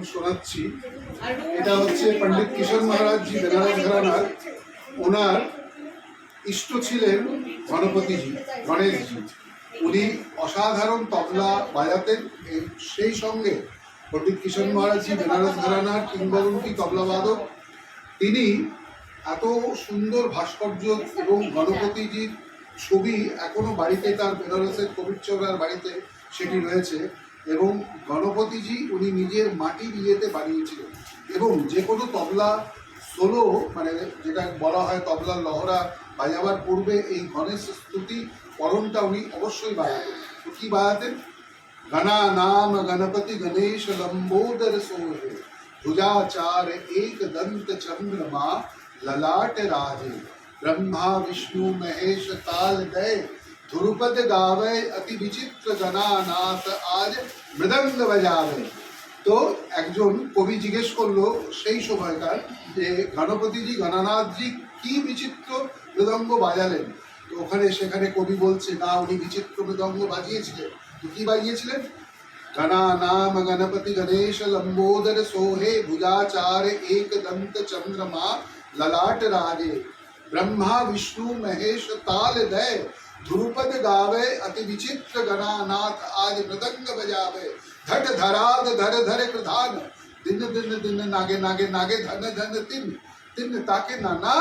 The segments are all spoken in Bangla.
এখন শোনাচ্ছি, এটা হচ্ছে পণ্ডিত কিশোর মহারাজ জি বেনারস ঘরানার। ওনার ইষ্ট ছিলেন গণপতিজি, গণেশজি। উনি অসাধারণ তবলা বাজাতেন সেই সঙ্গে পণ্ডিত কিশোর মহারাজজি বেনারস ঘরানার কিংবদন্তি তবলাবাদক তিনি এত সুন্দর ভাস্কর্য এবং গণপতিজির ছবি এখনও বাড়িতে, তার বেনারসের কবিরচৌরার বাড়িতে সেটি রয়েছে। এবং গণপতিজি উনি নিজের মাটির ইয়েতে বানিয়েছিলেন এবং যে কোনো তবলা সোলো মানে যেটা বলা হয় তবলার লহরা বাজাবার পূর্বে এই গণেশ স্তুতি পরমটা উনি অবশ্যই বাজাতেন তো কি বাজাতেন गणा नाम गणपति गणेश लंबोदर सोहे भुजाचार एक दंत चंद्रमा ललाट राजे ब्रह्मा विष्णु महेश ताल दय ध्रुपद गावे अति विचित्र गणानाथ आज মৃদঙ্গ বাজাবে তো একজন কবি জিজ্ঞেস করলো সেই সময়কার যে গণপতিজি গণনাথজি কি বিচিত্র মৃদঙ্গ বাজালেন তো ওখানে সেখানে কবি বলছে না উনি বিচিত্র মৃদঙ্গ বাজিয়েছিলেন তো কি বাজিয়েছিলেন गणा नाम गणपति गणेश लंबोदर सोहे भुजाचार एक दंत चंद्रमा ललाट राजे ब्रह्मा विष्णु महेश ताल दय ध्रुपद गावे अति विचित्र गणानाथ आज मृदंग बजावे। धट धराद, धर धर प्रधान। दिन दिन दिन, नागे नागे नागे, धन धन, तिन। तिन ताके नाना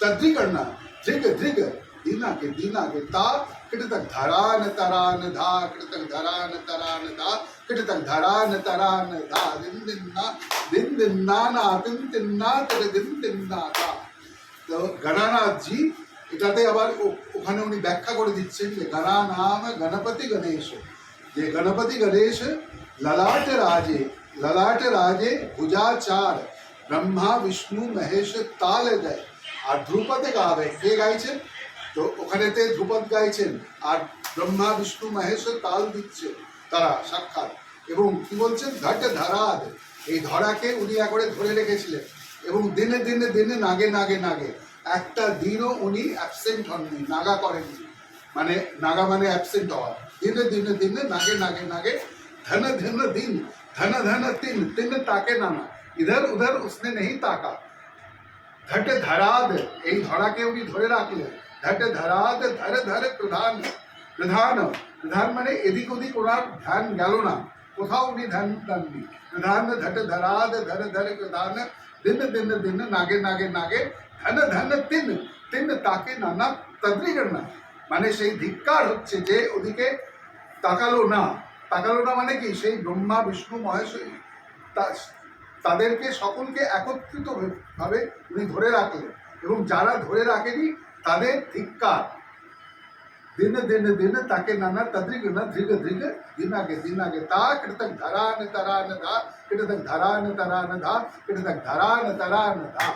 तद्रि करना धिग धिग दीना के दीना के ता कृतक धरान, तरान, धा। कृतक धरान, तरान, धा। कृतक धरान, तरान, धा। दिन दिन, ना, दिन दिन ना ना दिन दिन, ना, तेरे दिन दिन ना ता तो गणनाथ जी এটাতে আবার ওখানে উনি ব্যাখ্যা করে দিচ্ছেন যে গণা নাম গণপতি গণেশ। যে গণপতি গণেশ ললাট রাজে ললাট রাজে ভুজাচার, ব্রহ্মা, বিষ্ণু, মহেশ, তাল দেয় আর ধ্রুপদ গাবে, কে গাইছেন? তো ওখানেতে ধ্রুপদ গাইছেন, আর ব্রহ্মা, বিষ্ণু, মহেশ, তাল দিচ্ছে তারা সাক্ষাৎ। এবং কি বলছেন? ঘট ধারাদ। এই ধরাকে উনি একবারে ধরে রেখেছিলেন। এবং দিনে দিনে দিনে নাগে নাগে নাগে একটা দিনও উনি অ্যাবসেন্ট হননি, নাগা করেননি। মানে নাগা মানে অ্যাবসেন্ট হওয়া। দিনে দিনে দিনে, নাগে নাগে নাগে, ধন ধন দিন, ধন ধন তিন তিন তাকে নানা ইধর উধর উসনে নেই তাকা। ঘট ধরাদ এই ধরাকে উনি ধরে রাখলেন। ঘট ধরাদ ধর ধর প্রধান। প্রধান প্রধান মানে এদিক ওদিক ওনার ধ্যান গেল না। কোথাও উনি ধ্যান দেননি প্রধান ঘট ধরাদ ধর ধর প্রধান দিন দিন দিন নাগে নাগে নাগে ধন ধন তিন। তিন তাকে নানা তদ্রি না। মানে সেই ধিক্কার হচ্ছে যে ওদিকে তাকালো না। তাকালো না মানে কি? সেই ব্রহ্মা, বিষ্ণু, মহেশ্বরী। তা- তাদেরকে সকলকে একত্রিত ভাবে উনি ধরে রাখলেন। এবং যারা ধরে রাখেনি তাদের ধিক্কার। दिन दिन दिन ताके नाना तद्रिग न ध्रिग ध्रिग दिनागे दिनागे ता न तरा न धा किट तक धरा न तरा न धा किट तक धरा न तरा न धा